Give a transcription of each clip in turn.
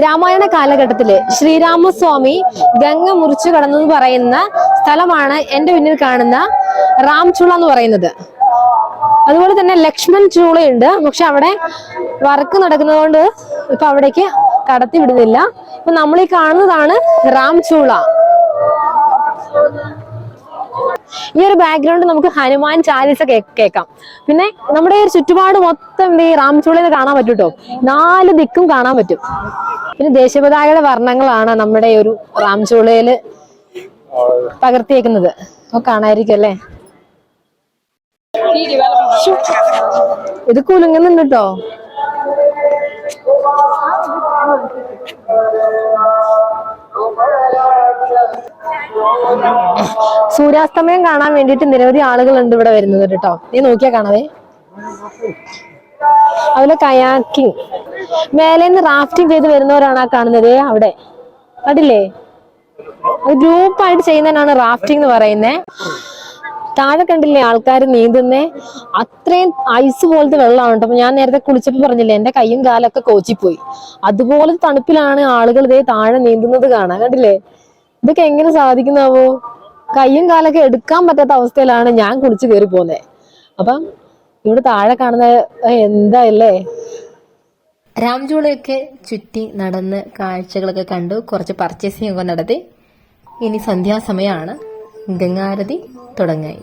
രാമായണ കാലഘട്ടത്തിൽ ശ്രീരാമസ്വാമി ഗംഗ മുറിച്ചു കടന്നു പറയുന്ന സ്ഥലമാണ് എന്റെ മുന്നിൽ കാണുന്ന റാംചുള എന്ന് പറയുന്നത്. അതുപോലെ തന്നെ ലക്ഷ്മൺ ചൂളയുണ്ട്. പക്ഷെ അവിടെ വർക്ക് നടക്കുന്നതുകൊണ്ട് ഇപ്പൊ അവിടേക്ക് കടത്തി വിടുന്നില്ല. ഇപ്പൊ നമ്മൾ ഈ കാണുന്നതാണ് റാം ചൂള. ഈ ഒരു ബാക്ക്ഗ്രൗണ്ട് നമുക്ക് ഹനുമാൻ ചാലിസ കേൾക്കാം. പിന്നെ നമ്മുടെ ഈ ചുറ്റുപാട് മൊത്തം ഈ റാംചൂളയിൽ കാണാൻ പറ്റും കേട്ടോ നാല് ദിക്കും കാണാൻ പറ്റും. പിന്നെ ദേശീയപതാകയുടെ വർണങ്ങളാണ് നമ്മുടെ ഒരു റാംചൂളയിൽ പകർത്തിയേക്കുന്നത്. അപ്പൊ കാണാതിരിക്കും അല്ലേ. ഇത് കുലുങ്ങുന്നുണ്ട് കേട്ടോ. സൂര്യാസ്തമയം കാണാൻ വേണ്ടിയിട്ട് നിരവധി ആളുകളുണ്ട് ഇവിടെ വരുന്നത് കേട്ടോ. നീ നോക്കിയാ കാണാവേ. അതുപോലെ കയാക്കിങ്. മേലേന്ന് റാഫ്റ്റിംഗ് ചെയ്ത് വരുന്നവരാണ് ആ കാണുന്നത്. അവിടെ. കണ്ടില്ലേ? ഗ്രൂപ്പായിട്ട് ചെയ്യുന്നതിനാണ് റാഫ്റ്റിംഗ് എന്ന് പറയുന്നത് താഴെ കണ്ടില്ലേ ആൾക്കാർ നീന്തുന്നേ? അത്രയും ഐസ് പോലത്തെ വെള്ളമാണ് കേട്ടോ. ഞാൻ നേരത്തെ കുളിച്ചപ്പോ പറഞ്ഞില്ലേ എന്റെ കൈയും കാലൊക്കെ കോച്ചിപ്പോയി. അതുപോലെ തണുപ്പിലാണ് ആളുകൾ ഇതേ താഴെ നീന്തുന്നത് കാണാൻ. കണ്ടില്ലേ? ഇതൊക്കെ എങ്ങനെ സാധിക്കുന്നാവോ? കൈയും കാലൊക്കെ എടുക്കാൻ പറ്റാത്ത അവസ്ഥയിലാണ് ഞാൻ കുളിച്ച് കയറി പോന്നെ അപ്പം ഇവിടെ താഴെ കാണുന്ന എന്താ എന്താ രാംജോളയൊക്കെ ചുറ്റി നടന്ന് കാഴ്ചകളൊക്കെ കണ്ടു. കുറച്ച് പർച്ചേസിംഗ് ഒക്കെ നടത്തി. ഇനി സന്ധ്യാസമയമാണ് ഗംഗാരതി തുടങ്ങായി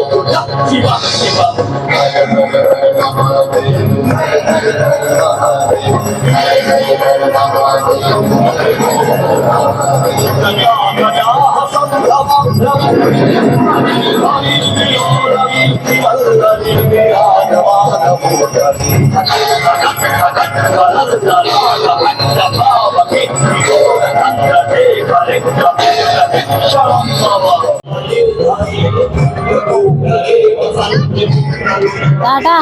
Shiva, Shiva. Shut up. Tata